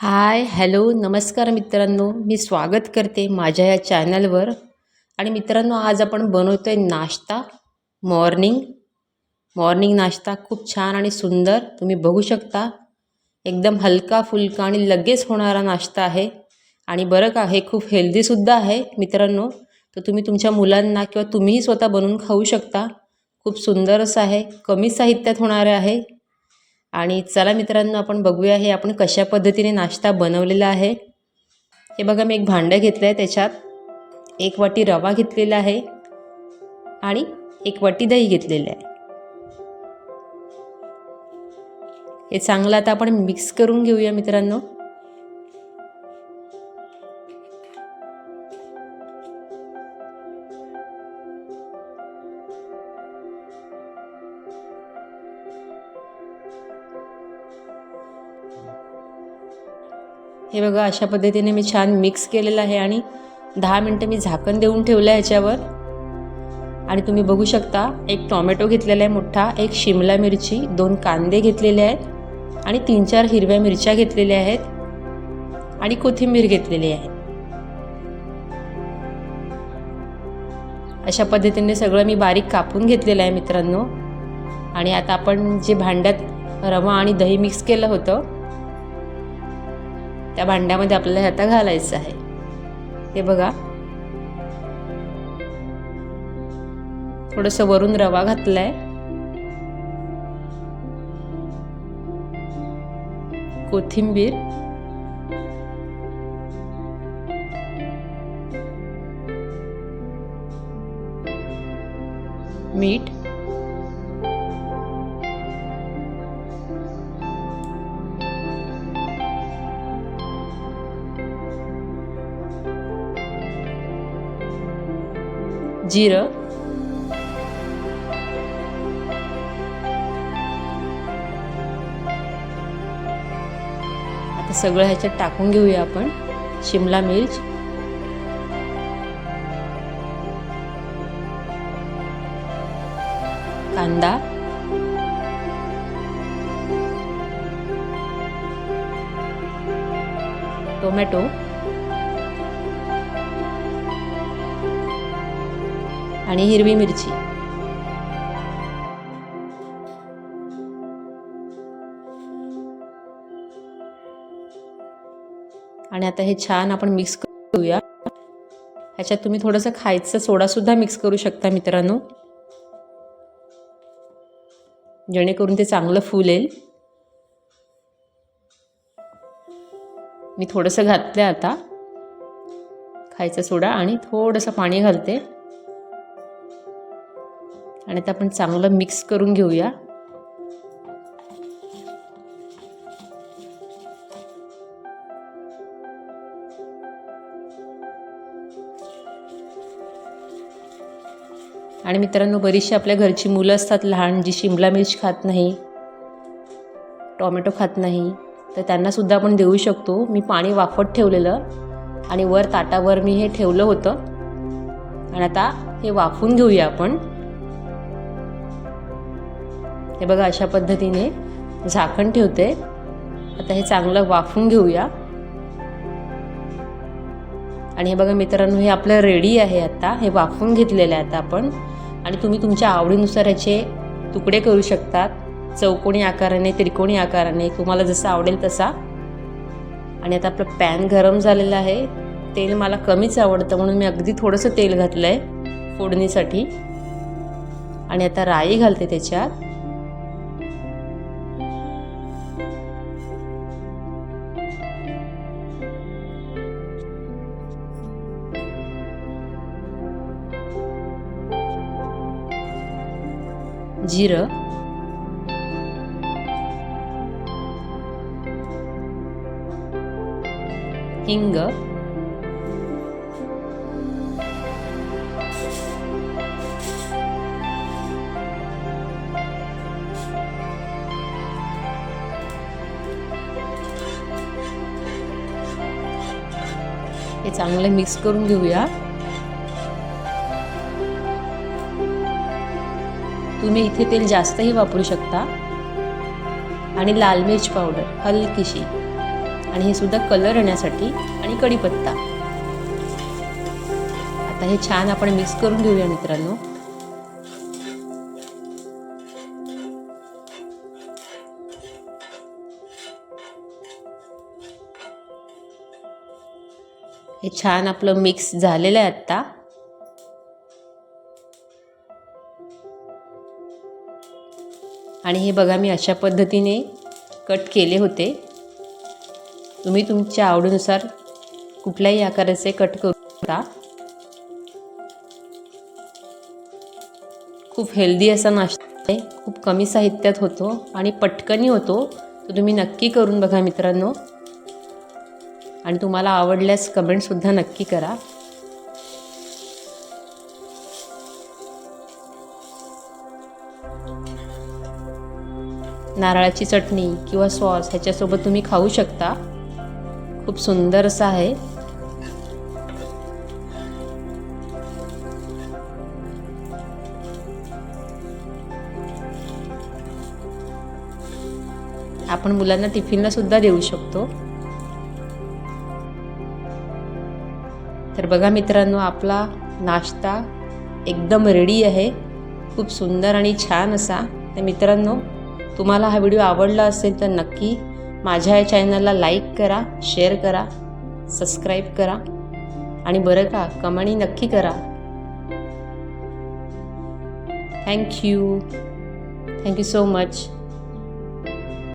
Hi hello नमस्कार मित्रांनो. मी स्वागत करते माझ्या या चॅनलवर. आणि मित्रांनो आज आपण बनवतो आहे नाश्ता. मॉर्निंग. मॉर्निंग नाश्ता खूप छान आणि सुंदर. तुम्ही बघू शकता. एकदम हलका फुलका आणि लगेच होणारा नाश्ता आहे. आणि बरं का हे खूप हेल्दीसुद्धा आहे मित्रांनो. तर तुम्ही तुमच्या मुलांना किंवा तुम्हीही स्वतः बनवून खाऊ शकता. खूप सुंदर असं आहे. कमी साहित्यात होणारे आहे. आणि चला मित्रांनो आपण बघूया हे आपण कशा पद्धतीने नाश्ता बनवलेला आहे. हे बघा मी एक भांडं घेतलं आहे त्याच्यात. एक वाटी रवा घेतलेला आहे आणि एक वाटी दही घेतलेलं आहे. हे चांगलं आता आपण मिक्स करून घेऊया मित्रांनो. हे बघा अशा पद्धतीने मी छान मिक्स केलेलं आहे आणि दहा मिनटं मी झाकण देऊन ठेवलं आहे ह्याच्यावर आणि तुम्ही बघू शकता एक टॉमॅटो घेतलेला आहे मोठा एक शिमला मिरची दोन कांदे घेतलेले आहेत आणि तीन चार हिरव्या मिरच्या घेतलेल्या आहेत आणि कोथिंबीर घेतलेली आहे. अशा पद्धतीने सगळं मी बारीक कापून घेतलेलं आहे मित्रांनो. आणि आता आपण जे भांड्यात रवा आणि दही मिक्स केलं होतं त्या भांड्यामध्ये आपल्याला आता घालायचं आहे. हे बघा. थोडंसं वरून रवा घातलाय. कोथिंबीर. मीठ. जिरं. आता सगळं ह्याच्यात टाकून घेऊया आपण. शिमला मिर्च. कांदा. टोमॅटो. आणि हिरवी मिरची. आणि आता हे छान आपण मिक्स करूया. ह्याच्यात तुम्ही थोडंसं खायचं सोडासुद्धा मिक्स करू शकता मित्रांनो. जेणेकरून ते चांगलं फुलेल. मी थोडंसं घातलं आता. खायचा सोडा आणि थोडंसं पाणी घालते. आणि ते आपण चांगलं मिक्स करून घेऊया. आणि मित्रांनो बरीचशी आपल्या घरची मुलं असतात लहान जी शिमला मिर्च खात नाही टॉमॅटो खात नाही तर त्यांनासुद्धा आपण देऊ शकतो. मी पाणी वाफत ठेवलेलं आणि वर ताटावर मी हे ठेवलं होतं. आणि आता हे वाफून घेऊया आपण. हे बघा अशा पद्धतीने झाकण ठेवते. आता हे चांगलं वाफून घेऊया. आणि हे बघा मित्रांनो हे आपलं रेडी आहे आता. हे वाफून घेतलेलं आहे आता आपण. आणि तुम्ही तुमच्या आवडीनुसार याचे तुकडे करू शकतात. चौकोनी आकाराने त्रिकोणी आकाराने तुम्हाला जसं आवडेल तसा. आणि आता आपलं पॅन गरम झालेलं आहे. तेल मला कमीच आवडतं म्हणून मी अगदी थोडंसं तेल घातलं आहे फोडणीसाठी. आणि आता राई घालते त्याच्यात. जिरं. हिंग. हे चांगलं मिक्स करून घेऊया. तुम्ही इथे तेल जास्तही वापरू शकता. आणि लाल मिरच पावडर हलकीशी. आणि हे सुद्धा कलर येण्यासाठी आणि कढीपत्ता आता हे छान आपण मिक्स करून घेऊया मित्रांनो. हे छान आपलं मिक्स झालेलं आहे आत्ता. आणि हे बघा मी अशा पद्धतीने कट केले होते. तुम्ही तुमच्या आवडीनुसार कुठल्याही आकाराचे कट करू शकता. खूप हेल्दी असा नाश्ता आहे. खूप कमी साहित्यात होतो आणि पटकनही होतो. तो तुम्ही नक्की करून बघा मित्रांनो. आणि तुम्हाला आवडल्यास कमेंटसुद्धा नक्की करा. नारळाची चटणी किंवा सॉस ह्याच्यासोबत तुम्ही खाऊ शकता. खूप सुंदर असं आहे. आपण मुलांना टिफिनला सुद्धा देऊ शकतो. तर बघा मित्रांनो आपला नाश्ता एकदम रेडी आहे. खूप सुंदर आणि छान असा. तर मित्रांनो तुम्हाला हा व्हिडिओ आवडला असेल तर नक्की माझ्या या चॅनलला लाईक करा शेअर करा सबस्क्राईब करा आणि बरं का कमेंटही नक्की करा. Thank you thank you so much